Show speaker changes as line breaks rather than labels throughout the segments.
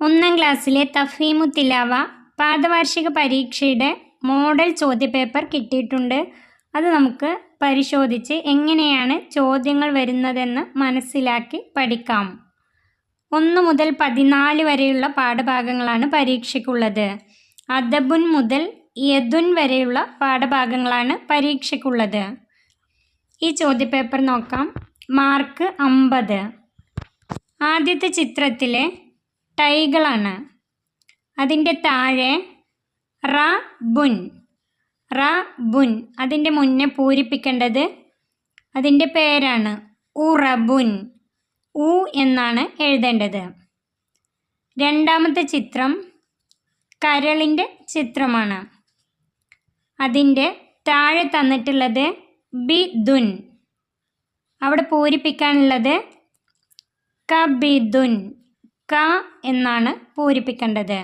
ഒന്നാം ക്ലാസ്സിലെ തഫീമു തിലാവ പാദവാർഷിക പരീക്ഷയുടെ മോഡൽ ചോദ്യപേപ്പർ കിട്ടിയിട്ടുണ്ട്. അത് നമുക്ക് പരിശോധിച്ച് എങ്ങനെയാണ് ചോദ്യങ്ങൾ വരുന്നതെന്ന് മനസ്സിലാക്കി പഠിക്കാം. ഒന്ന് മുതൽ പതിനാല് വരെയുള്ള പാഠഭാഗങ്ങളാണ് പരീക്ഷയ്ക്കുള്ളത്. അദബുൻ മുതൽ യദുൻ വരെയുള്ള പാഠഭാഗങ്ങളാണ് പരീക്ഷയ്ക്കുള്ളത്. ഈ ചോദ്യപേപ്പർ നോക്കാം. മാർക്ക് അമ്പത്. ആദ്യത്തെ ചിത്രത്തിലെ ടൈകളാണ് അതിന്റെ താഴെ റ ബുൻ. റ ബുൻ. അതിന്റെ മുന്നേ പൂരിപ്പിക്കേണ്ടത് അതിന്റെ പേരാണ് ഉറബുൻ ഉ എന്നാണ് എഴുതേണ്ടത്. രണ്ടാമത്തെ ചിത്രം കരളിന്റെ ചിത്രമാണ്. അതിന്റെ താഴെ തന്നിട്ടുള്ളത് ബി ദുൻ. അവിടെ പൂരിപ്പിക്കാനുള്ളത് കബിദുൻ ക എന്നാണ് പൂരിപ്പിക്കേണ്ടത്.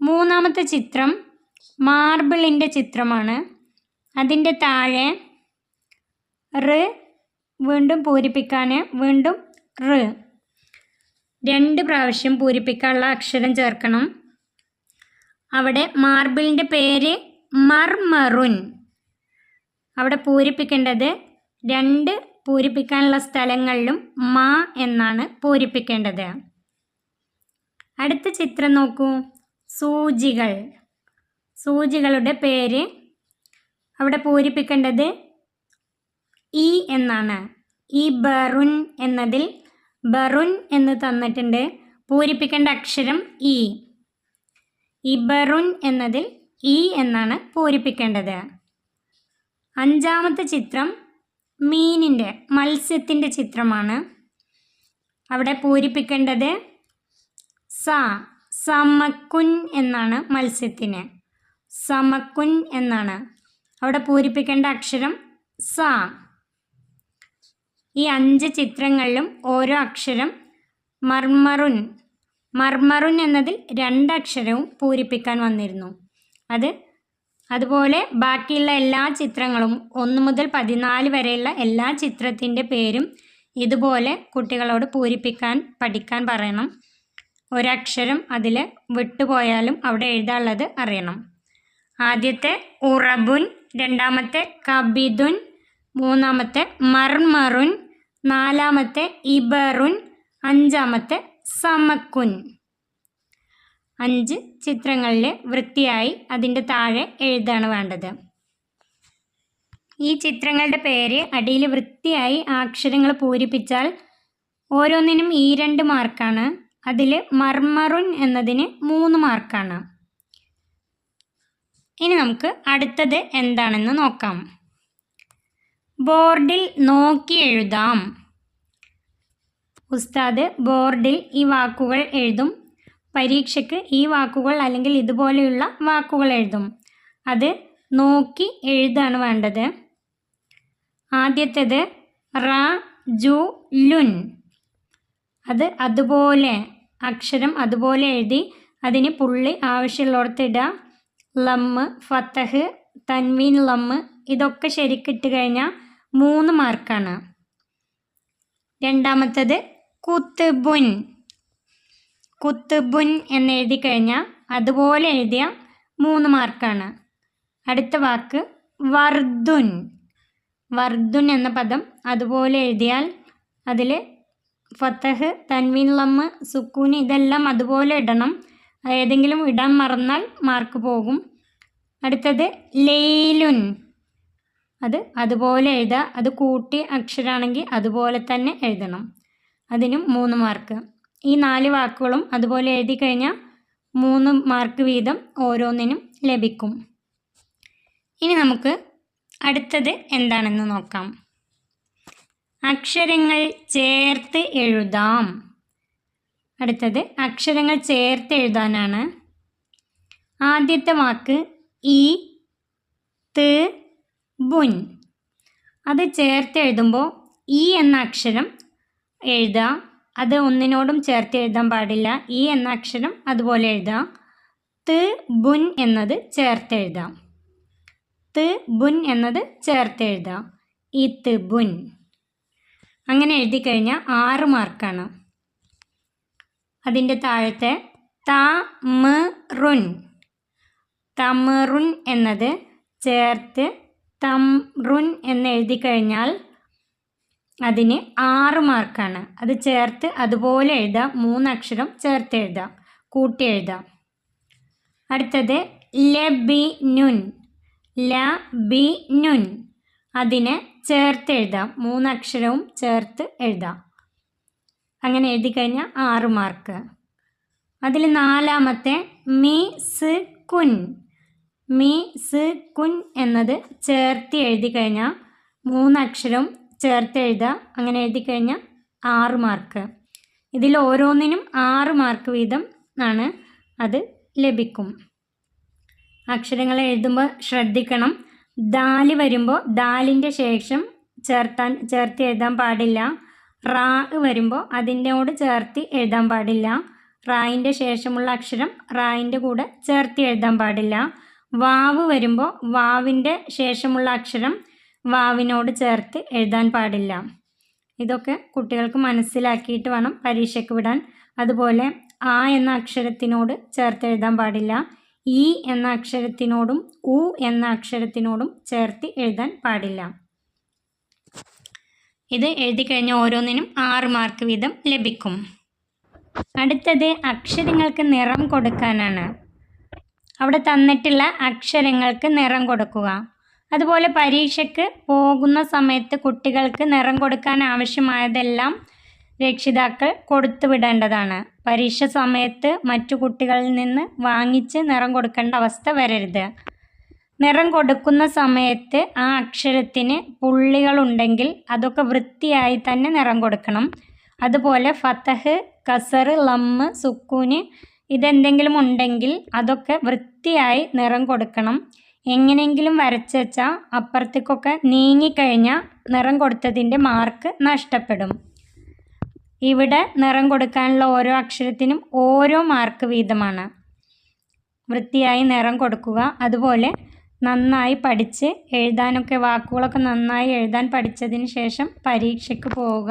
മൂന്നാമത്തെ ചിത്രം മാർബിളിന്റെ ചിത്രമാണ്. അതിന്റെ താഴെ റ് വീണ്ടും പൂരിപ്പിക്കാൻ വീണ്ടും റ്. രണ്ട് പ്രാവശ്യം പൂരിപ്പിക്കാനുള്ള അക്ഷരം ചേർക്കണം. അവിടെ മാർബിളിന്റെ പേര് മർമറുൻ. അവിടെ പൂരിപ്പിക്കേണ്ടത് രണ്ട് പൂരിപ്പിക്കാനുള്ള സ്ഥലങ്ങളിലും മാ എന്നാണ് പൂരിപ്പിക്കേണ്ടത്. അടുത്ത ചിത്രം നോക്കൂ. സൂചികൾ. സൂചികളുടെ പേര് അവിടെ പൂരിപ്പിക്കേണ്ടത് ഇ എന്നാണ്. ഈ ബറുൻ എന്നതിൽ ബറുൻ എന്ന് തന്നിട്ടുണ്ട്. പൂരിപ്പിക്കേണ്ട അക്ഷരം ഇ. ഇബറുൻ എന്നതിൽ ഇ എന്നാണ് പൂരിപ്പിക്കേണ്ടത്. അഞ്ചാമത്തെ ചിത്രം മീനിന്റെ മത്സ്യത്തിന്റെ ചിത്രമാണ്. അവിടെ പൂരിപ്പിക്കേണ്ടത് സ സമക്കുൻ എന്നാണ് മത്സ്യത്തിന്. സമക്കുൻ എന്നാണ്. അവിടെ പൂരിപ്പിക്കേണ്ട അക്ഷരം സ. ഈ അഞ്ച് ചിത്രങ്ങളിലും ഓരോ അക്ഷരം മർമറുൻ. മർമറുൻ എന്നതിൽ രണ്ടക്ഷരവും പൂരിപ്പിക്കാൻ വന്നിരുന്നു. അത് അതുപോലെ ബാക്കിയുള്ള എല്ലാ ചിത്രങ്ങളും ഒന്ന് മുതൽ പതിനാല് വരെയുള്ള എല്ലാ ചിത്രത്തിന്റെ പേരും ഇതുപോലെ കുട്ടികളോട് പൂരിപ്പിക്കാൻ പഠിക്കാൻ പറയണം. ഒരക്ഷരം അതിൽ വിട്ടുപോയാലും അവിടെ എഴുതാനുള്ളത് അറിയണം. ആദ്യത്തെ ഉറബുൻ രണ്ടാമത്തെ കബിദുൻ മൂന്നാമത്തെ മർമറുൻ നാലാമത്തെ ഇബറുൻ അഞ്ചാമത്തെ സമക്കുൻ. അഞ്ച് ചിത്രങ്ങളിൽ വൃത്തിയായി അതിന്റെ താഴെ എഴുതാണ് വേണ്ടത്. ഈ ചിത്രങ്ങളുടെ പേര് അടിയിൽ വൃത്തിയായി അക്ഷരങ്ങൾ പൂരിപ്പിച്ചാൽ ഓരോന്നിനും ഈ രണ്ട് മാർക്കാണ്. അതിൽ മർമറുൻ എന്നതിന് മൂന്ന് മാർക്കാണ്. ഇനി നമുക്ക് അടുത്തത് എന്താണെന്ന് നോക്കാം. ബോർഡിൽ നോക്കി എഴുതാം. ഉസ്താദ് ബോർഡിൽ ഈ വാക്കുകൾ എഴുതും. പരീക്ഷയ്ക്ക് ഈ വാക്കുകൾ അല്ലെങ്കിൽ ഇതുപോലെയുള്ള വാക്കുകൾ എഴുതും. അത് നോക്കി എഴുതാണ് വേണ്ടത്. ആദ്യത്തേത് റ ജു ലുൻ. അത് അതുപോലെ അക്ഷരം അതുപോലെ എഴുതി അതിന് പുള്ളി ആവശ്യമുള്ളിടത്ത് ലമ്മ് ഫത്തഹ് തൻവീൻ ലമ്മ് ഇതൊക്കെ ശരിക്കിട്ട് കഴിഞ്ഞാൽ മൂന്ന് മാർക്കാണ്. രണ്ടാമത്തത് കുത്തുബുൻ. കുത്തുബുൻ എന്ന് എഴുതി കഴിഞ്ഞാൽ അതുപോലെ എഴുതിയ മൂന്ന് മാർക്കാണ്. അടുത്ത വാക്ക് വർദുൻ. വർദുൻ എന്ന പദം അതുപോലെ എഴുതിയാൽ അതിൽ ഫത്തഹ് തൻവീൻ ലമ്മ് സുക്കൂൻ ഇതെല്ലാം അതുപോലെ ഇടണം. ഏതെങ്കിലും ഇടാൻ മറന്നാൽ മാർക്ക് പോകും. അടുത്തത് ലെയ്ലുൻ അത് അതുപോലെ എഴുതുക അത് കൂട്ടി അക്ഷരാണെങ്കിൽ അതുപോലെ തന്നെ എഴുതണം. അതിനും മൂന്ന് മാർക്ക്. ഈ നാല് വാക്കുകളും അതുപോലെ എഴുതി കഴിഞ്ഞാൽ മൂന്ന് മാർക്ക് വീതം ഓരോന്നിനും ലഭിക്കും. ഇനി നമുക്ക് അടുത്തത് എന്താണെന്ന് നോക്കാം. അക്ഷരങ്ങൾ ചേർത്ത് എഴുതാം. അടുത്തത് അക്ഷരങ്ങൾ ചേർത്ത് എഴുതാനാണ്. ആദ്യത്തെ വാക്ക് ഇ ത് ബുൻ. അത് ചേർത്ത് എഴുതുമ്പോൾ ഈ എന്ന അക്ഷരം എഴുതുക അത് ഒന്നിനോടും ചേർത്ത് എഴുതാൻ പാടില്ല. ഈ എന്ന അക്ഷരം അതുപോലെ എഴുതാം. ത് ബുൻ എന്നത് ചേർത്ത് എഴുതാം. ത് ബുൻ എന്നത് ചേർത്ത് എഴുതാം. ഈ ത് ബുൻ. അങ്ങനെ എഴുതി കഴിഞ്ഞാൽ ആറ് മാർക്കാണ്. അതിന്റെ താഴത്തെ തമറുൻ. തമറുൻ എന്നത് ചേർത്ത് തംറുൻ എന്ന് എഴുതി കഴിഞ്ഞാൽ അതിന് ആറ് മാർക്കാണ്. അത് ചേർത്ത് അതുപോലെ എഴുതാം. മൂന്നക്ഷരം ചേർത്ത് എഴുതാം. കൂട്ടി എഴുതാം. അടുത്തത് ലബിനുൻ. ലബിനുൻ. അതിനെ ചേർത്ത് എഴുതാം. മൂന്നക്ഷരവും ചേർത്ത് എഴുതാം. അങ്ങനെ എഴുതി കഴിഞ്ഞാൽ ആറ് മാർക്ക്. അതിൽ നാലാമത്തെ മി സ് കുൻ മി സ് കുൻ എന്നത് ചേർത്ത് എഴുതി കഴിഞ്ഞാൽ മൂന്നക്ഷരവും ചേർത്ത് എഴുതുക അങ്ങനെ എഴുതി കഴിഞ്ഞാൽ ആറ് മാർക്ക്. ഇതിൽ ഓരോന്നിനും ആറ് മാർക്ക് വീതം ആണ് അത് ലഭിക്കും. അക്ഷരങ്ങൾ എഴുതുമ്പോൾ ശ്രദ്ധിക്കണം. ദാൽ വരുമ്പോൾ ദാലിന്റെ ശേഷം ചേർത്താൻ ചേർത്ത് എഴുതാൻ പാടില്ല. റാ വരുമ്പോൾ അതിന്റെയോട് ചേർത്ത് എഴുതാൻ പാടില്ല. റായിന്റെ ശേഷമുള്ള അക്ഷരം റായിന്റെ കൂടെ ചേർത്ത് എഴുതാൻ പാടില്ല. വാവ് വരുമ്പോൾ വാവിന്റെ ശേഷമുള്ള അക്ഷരം വാവിനോട് ചേർത്ത് എഴുതാൻ പാടില്ല. ഇതൊക്കെ കുട്ടികൾക്ക് മനസ്സിലാക്കിയിട്ട് വേണം പരീക്ഷയ്ക്ക് വിടാൻ. അതുപോലെ ആ എന്ന അക്ഷരത്തിനോട് ചേർത്ത് എഴുതാൻ പാടില്ല. ഈ എന്ന അക്ഷരത്തിനോടും ഉ എന്ന അക്ഷരത്തിനോടും ചേർത്ത് എഴുതാൻ പാടില്ല. ഇത് എഴുതി കഴിഞ്ഞ ഓരോന്നിനും ആറ് മാർക്ക് വീതം ലഭിക്കും. അടുത്തത് അക്ഷരങ്ങൾക്ക് നിറം കൊടുക്കാനാണ്. അവിടെ തന്നിട്ടുള്ള അക്ഷരങ്ങൾക്ക് നിറം കൊടുക്കുക. അതുപോലെ പരീക്ഷയ്ക്ക് പോകുന്ന സമയത്ത് കുട്ടികൾക്ക് നിറം കൊടുക്കാൻ ആവശ്യമായതെല്ലാം രക്ഷിതാക്കൾ കൊടുത്തു വിടേണ്ടതാണ്. പരീക്ഷ സമയത്ത് മറ്റു കുട്ടികളിൽ നിന്ന് വാങ്ങിച്ച് നിറം കൊടുക്കേണ്ട അവസ്ഥ വരരുത്. നിറം കൊടുക്കുന്ന സമയത്ത് ആ അക്ഷരത്തിന് പുള്ളികളുണ്ടെങ്കിൽ അതൊക്കെ വൃത്തിയായി തന്നെ നിറം കൊടുക്കണം. അതുപോലെ ഫത്തഹ് കസർ ലമ്മ് സുക്കൂന് ഇതെന്തെങ്കിലും ഉണ്ടെങ്കിൽ അതൊക്കെ വൃത്തിയായി നിറം കൊടുക്കണം. എങ്ങനെയെങ്കിലും വരച്ച് വെച്ചാൽ അപ്പുറത്തേക്കൊക്കെ നീങ്ങിക്കഴിഞ്ഞാൽ നിറം കൊടുത്തതിന്റെ മാർക്ക് നഷ്ടപ്പെടും. ഇവിടെ നിറം കൊടുക്കാനുള്ള ഓരോ അക്ഷരത്തിനും ഓരോ മാർക്ക് വീതമാണ്. വൃത്തിയായി നിറം കൊടുക്കുക അതുപോലെ നന്നായി പഠിച്ച് എഴുതാനൊക്കെ വാക്കുകളൊക്കെ നന്നായി എഴുതാൻ പഠിച്ചതിന് ശേഷം പരീക്ഷയ്ക്ക് പോവുക.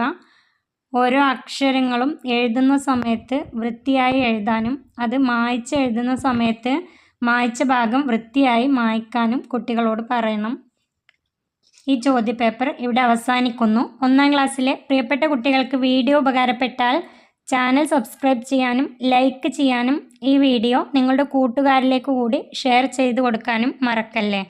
ഓരോ അക്ഷരങ്ങളും എഴുതുന്ന സമയത്ത് വൃത്തിയായി എഴുതാനും അത് മായ്ച്ച് എഴുതുന്ന സമയത്ത് മായ്ച്ച ഭാഗം വൃത്തിയായി മായ്ക്കാനും കുട്ടികളോട് പറയണം. ഈ ചോദ്യപേപ്പർ ഇവിടെ അവസാനിക്കുന്നു. ഒന്നാം ക്ലാസ്സിലെ പ്രിയപ്പെട്ട കുട്ടികൾക്ക് വീഡിയോ ഉപകാരപ്പെട്ടാൽ ചാനൽ സബ്സ്ക്രൈബ് ചെയ്യാനും ലൈക്ക് ചെയ്യാനും ഈ വീഡിയോ നിങ്ങളുടെ കൂട്ടുകാരിലേക്ക് കൂടി ഷെയർ ചെയ്ത് കൊടുക്കാനും മറക്കല്ലേ?